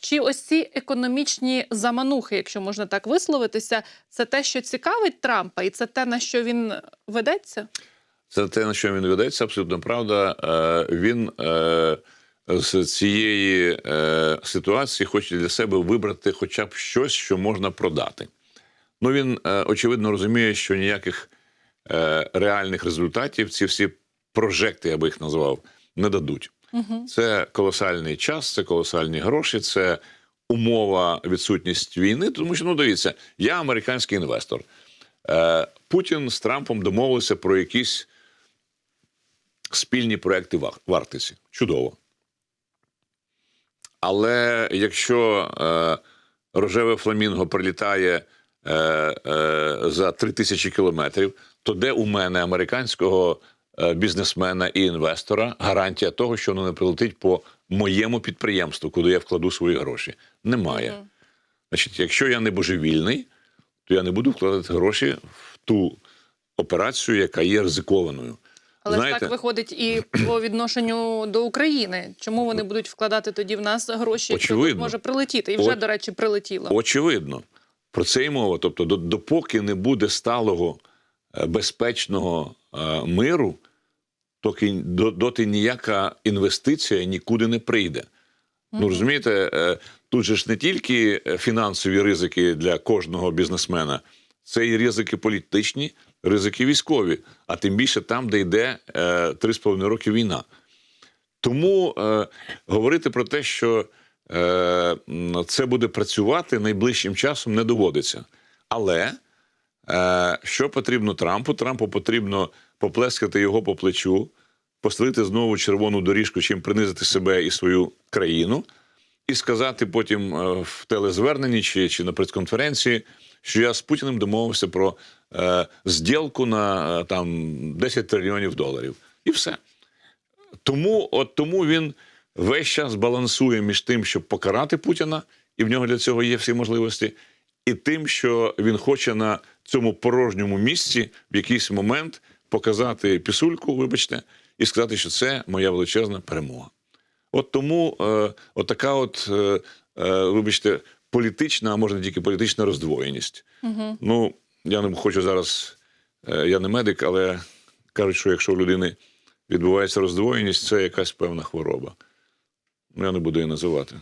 Чи ось ці економічні заманухи, якщо можна так висловитися, це те, що цікавить Трампа, і це те, на що він ведеться? Це те, на що він ведеться, абсолютно правда. Е, Він е, з цієї е, ситуації хоче для себе вибрати хоча б щось, що можна продати. Ну він е, очевидно розуміє, що ніяких е, реальних результатів ці всі прожекти, я би їх назвав, не дадуть. Це колосальний час, це колосальні гроші, це умова відсутність війни. Тому що ну дивіться, я американський інвестор. Е, Путін з Трампом домовилися про якісь спільні проекти в. Чудово. Але якщо е, рожеве фламінго прилітає е, е, за 3 тисячі кілометрів, то де у мене американського бізнесмена і інвестора гарантія того, що воно не прилетить по моєму підприємству, куди я вкладу свої гроші? Немає. Мгм. Значить, якщо я не божевільний, то я не буду вкладати гроші в ту операцію, яка є ризикованою. Але ж так виходить і по відношенню до України. Чому вони будуть вкладати тоді в нас гроші, якщо тут може прилетіти? І вже, О- до речі, прилетіло. Очевидно, про це й мова. Тобто, до- допоки не буде сталого е, безпечного е, миру, доки, доти ніяка інвестиція нікуди не прийде. Ну розумієте, е, тут же ж не тільки е, фінансові ризики для кожного бізнесмена, це і ризики політичні, ризики військові, а тим більше там, де йде е, три з половиною роки війна. Тому е, говорити про те, що е, це буде працювати найближчим часом, не доводиться. Але е, що потрібно Трампу? Трампу потрібно поплескати його по плечу, постелити знову червону доріжку, чим принизити себе і свою країну, і сказати потім е, в телезверненні чи, чи на прес-конференції, що я з Путіним домовився про е, зділку на е, там 10 трильйонів доларів. І все. Тому, от тому він весь час балансує між тим, щоб покарати Путіна, і в нього для цього є всі можливості, і тим, що він хоче на цьому порожньому місці в якийсь момент показати пісульку, вибачте, і сказати, що це моя величезна перемога. От тому е, от така от, е, е, вибачте, політична, а може не тільки політична роздвоєність. Угу. Ну, я не хочу зараз, е, я не медик, але кажуть, що якщо у людини відбувається роздвоєність, це якась певна хвороба. Ну, я не буду її називати.